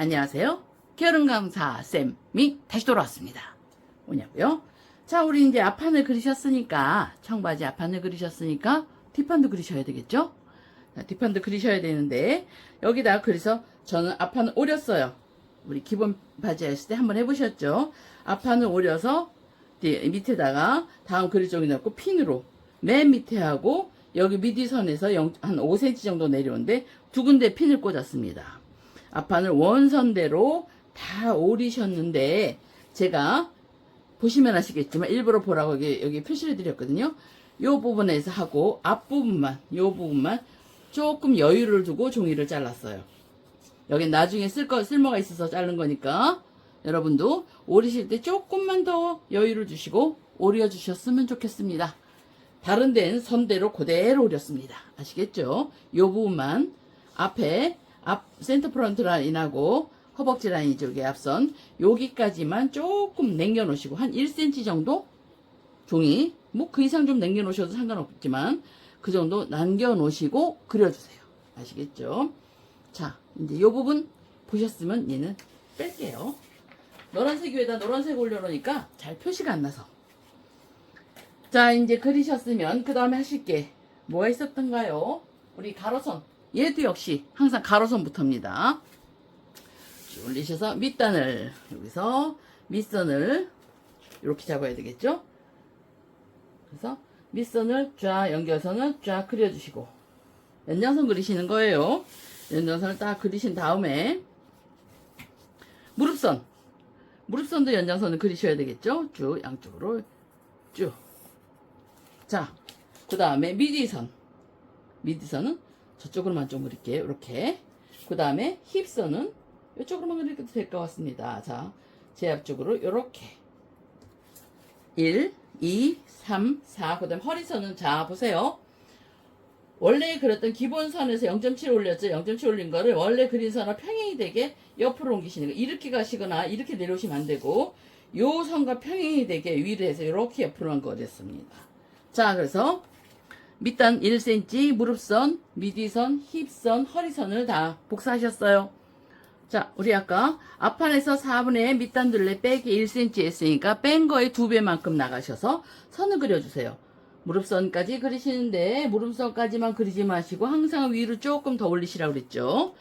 안녕하세요. 결혼강사 쌤이 다시 돌아왔습니다. 뭐냐고요? 자, 우리 이제 앞판을 그리셨으니까, 청바지 앞판을 그리셨으니까, 뒷판도 그리셔야 되겠죠? 자, 뒷판도 그리셔야 되는데, 여기다 그래서 저는 앞판을 오렸어요. 우리 기본 바지 했을 때 한번 해보셨죠? 앞판을 오려서, 뒤- 밑에다가 다음 그릴 쪽에 넣고 핀으로 맨 밑에 하고 여기 미디선에서 0, 한 5cm 정도 내려오는데 두 군데 핀을 꽂았습니다. 앞판을 원선대로 다 오리셨는데 제가 보시면 아시겠지만 일부러 보라고 여기, 여기 표시를 드렸거든요. 요 부분에서 하고 앞부분만 요 부분만 조금 여유를 두고 종이를 잘랐어요. 여기 나중에 쓸 거, 쓸모가 있어서 자른 거니까 여러분도 오리실 때 조금만 더 여유를 주시고 오려 주셨으면 좋겠습니다. 다른 데는 선대로 그대로 오렸습니다. 아시겠죠? 요 부분만 앞에 앞 센터 프런트 라인하고 허벅지 라인 쪽에 앞선 여기까지만 조금 남겨 놓으시고 한 1cm 정도 종이 뭐 그 이상 좀 남겨 놓으셔도 상관없지만 그 정도 남겨 놓으시고 그려주세요. 아시겠죠? 자 이제 요 부분 보셨으면 얘는 뺄게요. 노란색 위에다 노란색 올려놓으니까 잘 표시가 안 나서 자, 이제 그리셨으면 그 다음에 하실 게 뭐가 있었던가요? 우리 가로선. 얘도 역시 항상 가로선부터입니다. 쭉 올리셔서 밑단을 여기서 밑선을 이렇게 잡아야 되겠죠? 그래서 밑선을 쫙 연결선을 쫙 그려주시고 연장선 그리시는 거예요. 연장선을 딱 그리신 다음에 무릎선 무릎선도 연장선을 그리셔야 되겠죠? 쭉 양쪽으로 쭉 자, 그 다음에 미디선. 미디선은 저쪽으로만 좀 그릴게요. 이렇게. 그 다음에 힙선은 이쪽으로만 그려도 될 것 같습니다. 자, 제 앞쪽으로 이렇게. 1, 2, 3, 4. 그 다음 허리선은 자, 보세요. 원래 그렸던 기본선에서 0.7 올렸죠. 0.7 올린 거를 원래 그린 선을 평행이 되게 옆으로 옮기시는 거. 이렇게 가시거나 이렇게 내려오시면 안 되고 요 선과 평행이 되게 위로 해서 이렇게 옆으로 한 거였습니다. 자, 그래서 밑단 1cm, 무릎선, 미디선, 힙선, 허리선을 다 복사하셨어요. 자, 우리 아까 앞판에서 4분의 밑단 둘레 빼기 1cm 했으니까 뺀 거의 두 배만큼 나가셔서 선을 그려주세요. 무릎선까지 그리시는데 무릎선까지만 그리지 마시고 항상 위로 조금 더 올리시라고 그랬죠.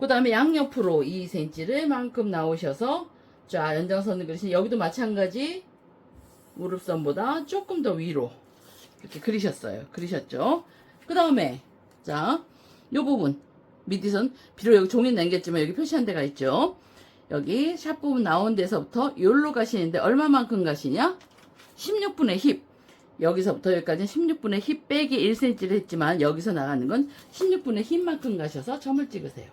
그 다음에 양옆으로 2cm를 만큼 나오셔서 자, 연장선을 그리시는 여기도 마찬가지 무릎선보다 조금 더 위로 이렇게 그리셨어요. 그리셨죠? 그 다음에, 자, 요 부분, 밑선, 비록 여기 종이 남겼지만 여기 표시한 데가 있죠? 여기 샵 부분 나온 데서부터 여기로 가시는데 얼마만큼 가시냐? 16분의 힙. 여기서부터 여기까지 16분의 힙 빼기 1cm를 했지만 여기서 나가는 건 16분의 힙만큼 가셔서 점을 찍으세요.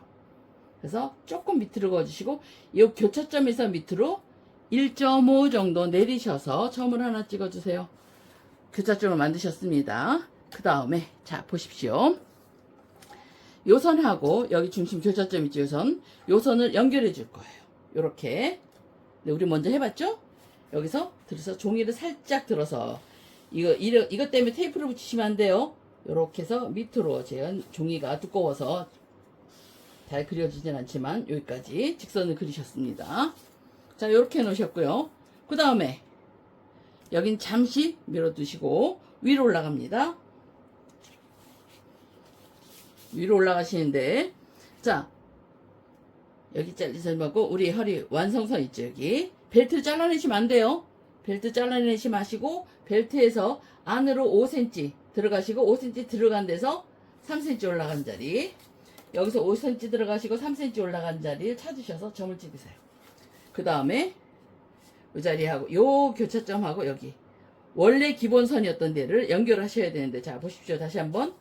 그래서 조금 밑으로 그어주시고 이 교차점에서 밑으로 1.5 정도 내리셔서 점을 하나 찍어주세요. 교차점을 만드셨습니다. 그 다음에 자 보십시오. 요 선하고 여기 중심 교차점 있죠, 요 선. 요 선을 연결해 줄 거예요. 요렇게. 네, 우리 먼저 해봤죠? 여기서 들어서 종이를 살짝 들어서 이거 이거 이것 때문에 테이프를 붙이시면 안 돼요. 요렇게 해서 밑으로 제가 종이가 두꺼워서 잘 그려지진 않지만 여기까지 직선을 그리셨습니다. 자, 요렇게 해 놓으셨고요. 그 다음에 여긴 잠시 밀어두시고 위로 올라갑니다. 위로 올라가시는데 자 여기 잘리선 말고 우리 허리 완성선 있죠 여기 벨트 잘라내시면 안 돼요. 벨트 잘라내시 마시고 벨트에서 안으로 5cm 들어가시고 5cm 들어간 데서 3cm 올라간 자리 여기서 5cm 들어가시고 3cm 올라간 자리를 찾으셔서 점을 찍으세요. 그 다음에 이 자리하고 요 교차점하고 여기. 원래 기본선이었던 데를 연결하셔야 되는데 자 보십시오. 다시 한번.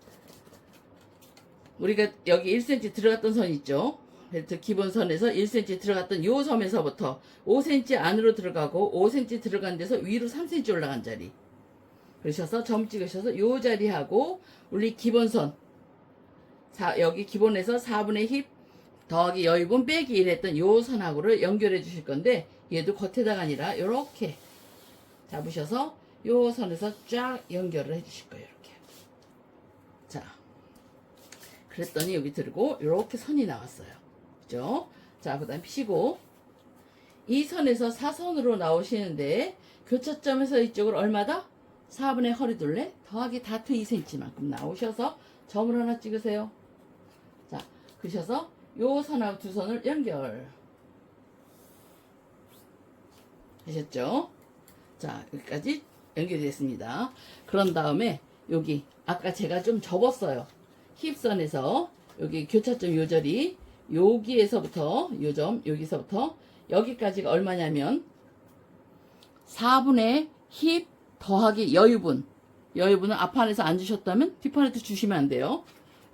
우리가 여기 1cm 들어갔던 선 있죠? 벨트 기본선에서 1cm 들어갔던 요 섬에서부터 5cm 안으로 들어가고 5cm 들어간 데서 위로 3cm 올라간 자리. 그러셔서 점 찍으셔서 요 자리하고 우리 기본선 사- 여기 기본에서 4분의 힙 더하기 여유분 빼기 1 했던 요 선하고를 연결해 주실 건데 얘도 겉에다가 아니라 요렇게 잡으셔서 요 선에서 쫙 연결을 해 주실 거예요 이렇게 자 그랬더니 여기 들고 이렇게 선이 나왔어요 그죠 자, 그 다음 피시고. 이 선에서 사선으로 나오시는데, 교차점에서 이쪽으로 얼마다? 4분의 허리 둘레 더하기 다트 2cm만큼 나오셔서 점을 하나 찍으세요. 자, 그셔서 요 선하고 두 선을 연결. 하셨죠? 자, 여기까지 연결이 됐습니다. 그런 다음에 여기 아까 제가 좀 접었어요. 힙선에서 여기 교차점 요절이 여기에서부터 요점 여기서부터 여기까지가 얼마냐면 4분의 힙 더하기 여유분 여유분은 앞판에서 앉으셨다면 뒷판에도 주시면 안 돼요.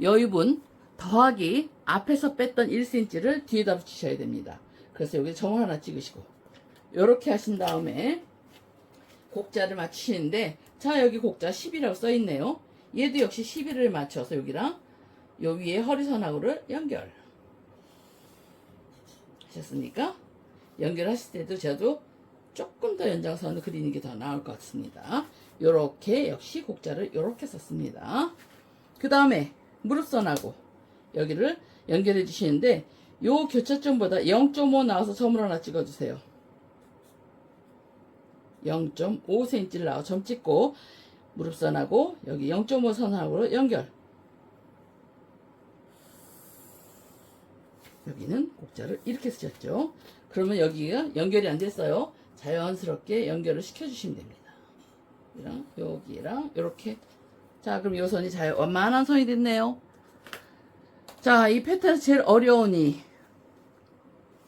여유분 더하기 앞에서 뺐던 1cm를 뒤에다 붙이셔야 됩니다. 그래서 여기 점을 하나 찍으시고 이렇게 하신 다음에 곡자를 맞추시는데 자 여기 곡자 10이라고 써 있네요. 얘도 역시 11을 맞춰서 여기랑 요 위에 허리선하고를 연결 하셨습니까? 연결하실 때도 저도 조금 더 연장선을 그리는 게 더 나을 것 같습니다. 요렇게 역시 곡자를 요렇게 썼습니다. 그 다음에 무릎선하고 여기를 연결해 주시는데 요 교차점보다 0.5 나와서 점을 하나 찍어주세요. 0.5cm를 나와 점 찍고 무릎선하고 여기 0.5 선하고 연결. 여기는 곡자를 이렇게 쓰셨죠. 그러면 여기가 연결이 안 됐어요. 자연스럽게 연결을 시켜주시면 됩니다. 이랑 여기랑 이렇게 자 그럼 이 선이 잘 완만한 선이 됐네요. 자 이 패턴에서 제일 어려우니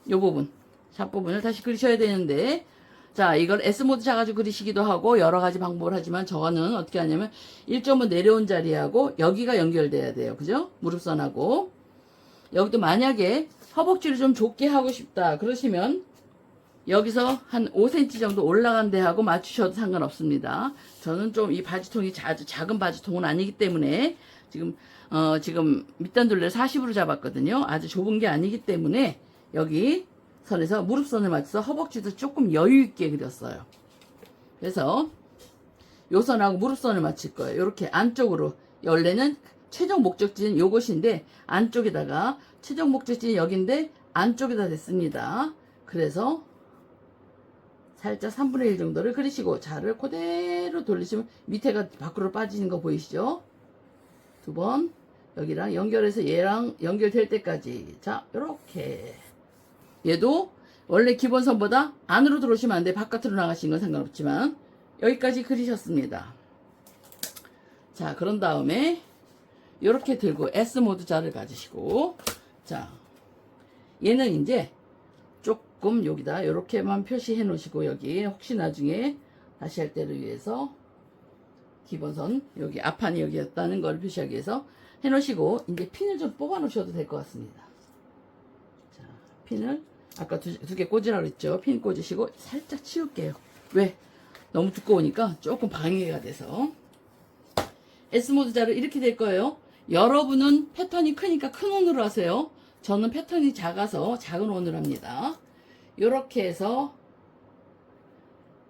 이 부분 샵 부분을 다시 그리셔야 되는데 자 이걸 S모드 잡아가지고 그리시기도 하고 여러 가지 방법을 하지만 저거는 어떻게 하냐면 1.5 내려온 자리하고 여기가 연결돼야 돼요. 그죠? 무릎선하고 여기도 만약에 허벅지를 좀 좁게 하고 싶다 그러시면 여기서 한 5cm 정도 올라간 데하고 맞추셔도 상관없습니다. 저는 좀 이 바지통이 아주 작은 바지통은 아니기 때문에 지금 어 지금 밑단둘레 40으로 잡았거든요. 아주 좁은 게 아니기 때문에 여기 선에서 무릎선을 맞춰서 허벅지도 조금 여유 있게 그렸어요. 그래서 요 선하고 무릎선을 맞출 거예요. 이렇게 안쪽으로 원래는 최종 목적지는 요것인데 안쪽에다가 최종 목적지는 여긴데 안쪽에다 댔습니다. 그래서 살짝 3분의 1 정도를 그리시고 자를 그대로 돌리시면 밑에가 밖으로 빠지는 거 보이시죠? 두 번 여기랑 연결해서 얘랑 연결될 때까지 자 이렇게 얘도 원래 기본선보다 안으로 들어오시면 안 돼. 바깥으로 나가시는 건 상관없지만 여기까지 그리셨습니다. 자 그런 다음에 이렇게 들고 S 모드 자를 가지시고 자 얘는 이제 조금 여기다 이렇게만 표시해 놓으시고 여기 혹시 나중에 다시 할 때를 위해서 기본선 여기 앞판이 여기였다는 걸 표시하기 위해서 해 놓으시고 이제 핀을 좀 뽑아 놓으셔도 될 것 같습니다. 자 핀을 아까 두개 꽂으라고 그랬죠. 핀 꽂으시고 살짝 치울게요. 왜? 너무 두꺼우니까 조금 방해가 돼서 S모드 자를 이렇게 될 거예요. 여러분은 패턴이 크니까 큰 원으로 하세요. 저는 패턴이 작아서 작은 원으로 합니다. 이렇게 해서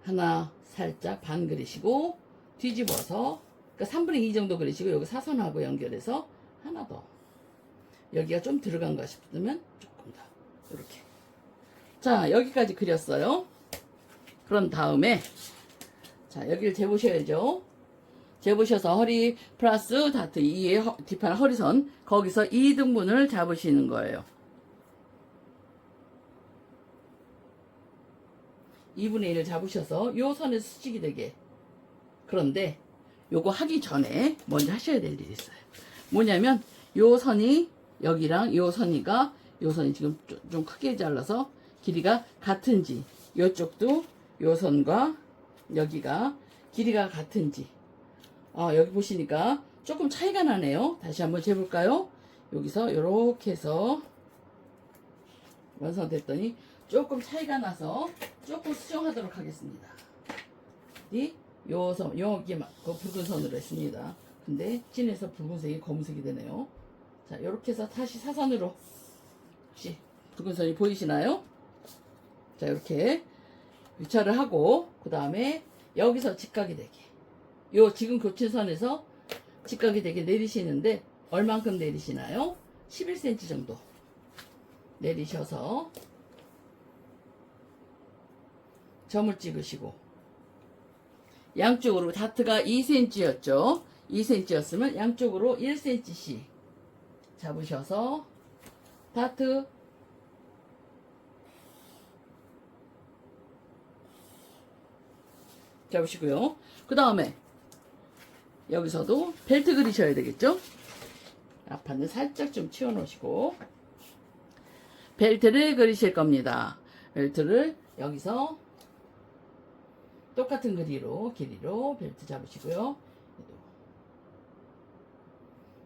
하나 살짝 반 그리시고 뒤집어서 그러니까 3분의 2 정도 그리시고 여기 사선하고 연결해서 하나 더 여기가 좀 들어간가 싶으면 조금 더 이렇게 자 여기까지 그렸어요. 그런 다음에 자 여기를 재보셔야죠. 재보셔서 허리 플러스 다트 2의 허, 뒷판 허리선 거기서 2등분을 잡으시는 거예요. 2분의 1을 잡으셔서 요 선에서 수직이 되게 그런데 요거 하기 전에 먼저 하셔야 될 일이 있어요. 뭐냐면 요 선이 여기랑 요 선이가 요 선이 지금 좀, 좀 크게 잘라서 길이가 같은지 요쪽도 요 선과 여기가 길이가 같은지 아, 여기 보시니까 조금 차이가 나네요. 다시 한번 재볼까요? 여기서 이렇게 해서 완성됐더니 조금 차이가 나서 조금 수정하도록 하겠습니다. 이 요선 여기 그 붉은 선으로 했습니다. 근데 진해서 붉은색이 검은색이 되네요. 자, 이렇게 해서 다시 사선으로 혹시 붉은 선이 보이시나요? 자, 이렇게 유차를 하고 그 다음에 여기서 직각이 되게 요 지금 교체선에서 직각이 되게 내리시는데 얼만큼 내리시나요? 11cm 정도 내리셔서 점을 찍으시고 양쪽으로 다트가 2cm였죠. 2cm였으면 양쪽으로 1cm씩 잡으셔서 다트 잡으시고요. 그 다음에 여기서도 벨트 그리셔야 되겠죠? 앞판을 살짝 좀 치워 놓으시고 벨트를 그리실 겁니다. 벨트를 여기서 똑같은 그리로 길이로 벨트 잡으시고요.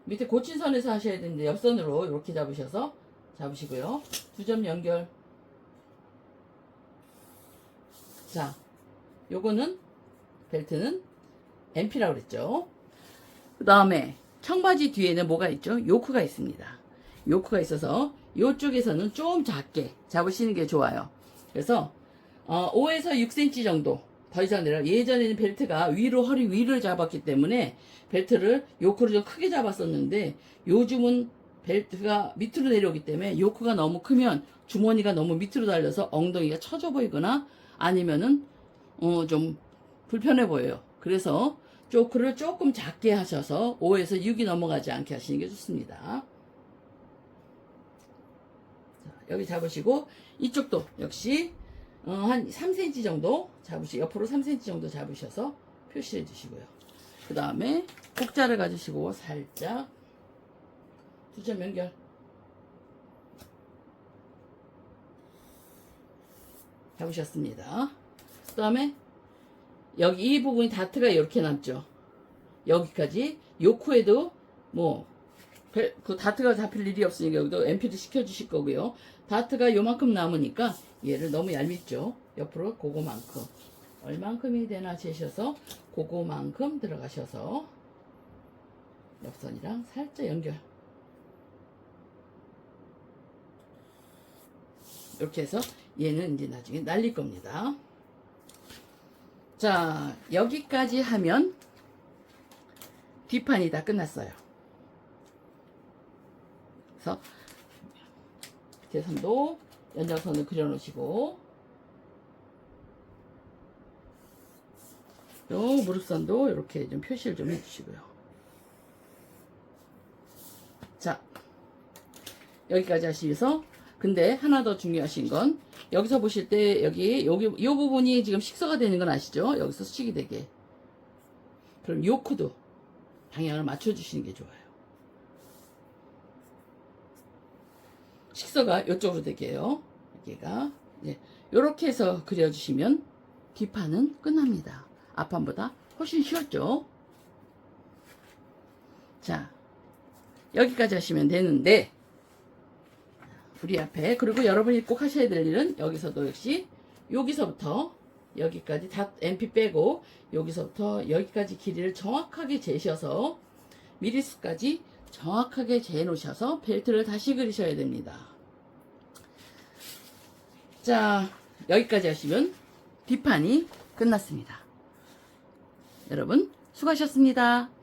밑에 고친 선에서 하셔야 되는데 옆선으로 이렇게 잡으셔서 잡으시고요. 두 점 연결. 자, 요거는 벨트는 MP라고 그랬죠. 그 다음에 청바지 뒤에는 뭐가 있죠? 요크가 있습니다. 요크가 있어서 요쪽에서는 좀 작게 잡으시는 게 좋아요. 그래서 어, 5에서 6cm 정도 더 이상 내려 예전에는 벨트가 위로 허리 위를 잡았기 때문에 벨트를 요크를 좀 크게 잡았었는데 요즘은 벨트가 밑으로 내려오기 때문에 요크가 너무 크면 주머니가 너무 밑으로 달려서 엉덩이가 처져 보이거나 아니면은 어, 좀 불편해 보여요. 그래서 조크를 조금 작게 하셔서 5에서 6이 넘어가지 않게 하시는 게 좋습니다. 자, 여기 잡으시고 이쪽도 역시 어, 한 3cm 정도 잡으시 옆으로 3cm 정도 잡으셔서 표시해 주시고요. 그 다음에 곡자를 가지시고 살짝 두 점 연결. 잡으셨습니다. 그 다음에 여기 이 부분이 다트가 이렇게 남죠. 여기까지 요 코에도 뭐 그 다트가 잡힐 일이 없으니까 여기도 MP도 시켜주실 거고요. 다트가 요만큼 남으니까 얘를 너무 얄밉죠. 옆으로 그거만큼 얼만큼이 되나 재셔서 그거만큼 들어가셔서 옆선이랑 살짝 연결. 이렇게 해서 얘는 이제 나중에 날릴 겁니다. 자, 여기까지 하면 뒷판이 다 끝났어요. 그래서 밑에 선도 연장선을 그려놓으시고 요 무릎선도 이렇게 좀 표시를 좀 해주시고요. 자, 여기까지 하시면서 근데 하나 더 중요하신 건 여기서 보실 때 여기 여기 이 부분이 지금 식서가 되는 건 아시죠? 여기서 수직이 되게 그럼 요크도 방향을 맞춰주시는 게 좋아요. 식서가 이쪽으로 되게요. 여기가 예, 이렇게 해서 그려주시면 뒷판은 끝납니다. 앞판보다 훨씬 쉬웠죠? 자, 여기까지 하시면 되는데 우리 앞에 그리고 여러분이 꼭 하셔야 될 일은 여기서도 역시 여기서부터 여기까지 다 MP 빼고 여기서부터 여기까지 길이를 정확하게 재셔서 미리수까지 정확하게 재 놓으셔서 벨트를 다시 그리셔야 됩니다. 자 여기까지 하시면 뒷판이 끝났습니다. 여러분 수고하셨습니다.